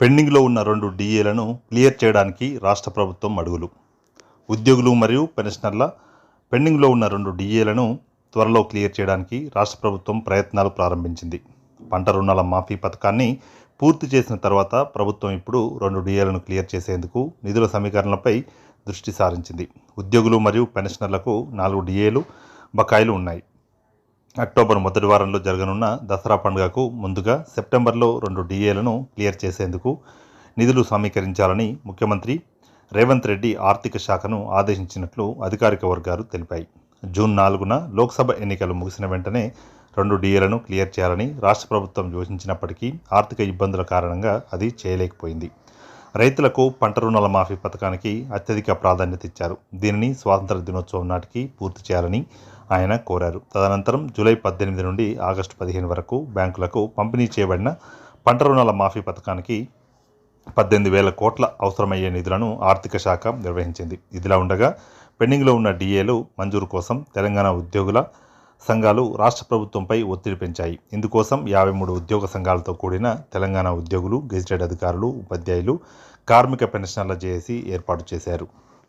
పెండింగ్లో ఉన్న రెండు డిఏలను క్లియర్ చేయడానికి రాష్ట్ర ప్రభుత్వం అడుగులు. ఉద్యోగులు మరియు పెన్షనర్ల పెండింగ్లో ఉన్న రెండు డిఏలను త్వరలో క్లియర్ చేయడానికి రాష్ట్ర ప్రభుత్వం ప్రయత్నాలు ప్రారంభించింది. పంట రుణాల మాఫీ పథకాన్ని పూర్తి చేసిన తర్వాత ప్రభుత్వం ఇప్పుడు రెండు డిఏలను క్లియర్ చేసేందుకు నిధుల సమీకరణలపై దృష్టి సారించింది. ఉద్యోగులు మరియు పెన్షనర్లకు నాలుగు డిఏలు బకాయిలు ఉన్నాయి. అక్టోబర్ మొదటి వారంలో జరగనున్న దసరా పండుగకు ముందుగా సెప్టెంబర్లో రెండు డిఏలను క్లియర్ చేసేందుకు నిధులు సమీకరించాలని ముఖ్యమంత్రి రేవంత్ రెడ్డి ఆర్థిక శాఖను ఆదేశించినట్లు అధికారిక వర్గాలు తెలిపాయి. జూన్ నాలుగున లోక్సభ ఎన్నికలు ముగిసిన వెంటనే రెండు డిఏలను క్లియర్ చేయాలని రాష్ట్ర ప్రభుత్వం యోచించినప్పటికీ ఆర్థిక ఇబ్బందుల కారణంగా అది చేయలేకపోయింది. రైతులకు పంట రుణాల మాఫీ పథకానికి అత్యధిక ప్రాధాన్యత ఇచ్చారు. దీనిని స్వాతంత్ర దినోత్సవం నాటికి పూర్తి చేయాలని ఆయన కోరారు. తదనంతరం జూలై పద్దెనిమిది నుండి ఆగస్టు పదిహేను వరకు బ్యాంకులకు పంపిణీ చేయబడిన పంట రుణాల మాఫీ పథకానికి పద్దెనిమిది వేల కోట్ల అవసరమయ్యే నిధులను ఆర్థిక శాఖ నిర్వహించింది. ఇదిలా ఉండగా పెండింగ్లో ఉన్న డిఏలు మంజూరు కోసం తెలంగాణ ఉద్యోగుల సంఘాలు రాష్ట్ర ప్రభుత్వంపై ఒత్తిడి పెంచాయి. ఇందుకోసం యాభై మూడు ఉద్యోగ సంఘాలతో కూడిన తెలంగాణ ఉద్యోగులు గెజిటెడ్ అధికారులు ఉపాధ్యాయులు కార్మిక పెన్షనర్ల జేఏసీ ఏర్పాటు చేశారు.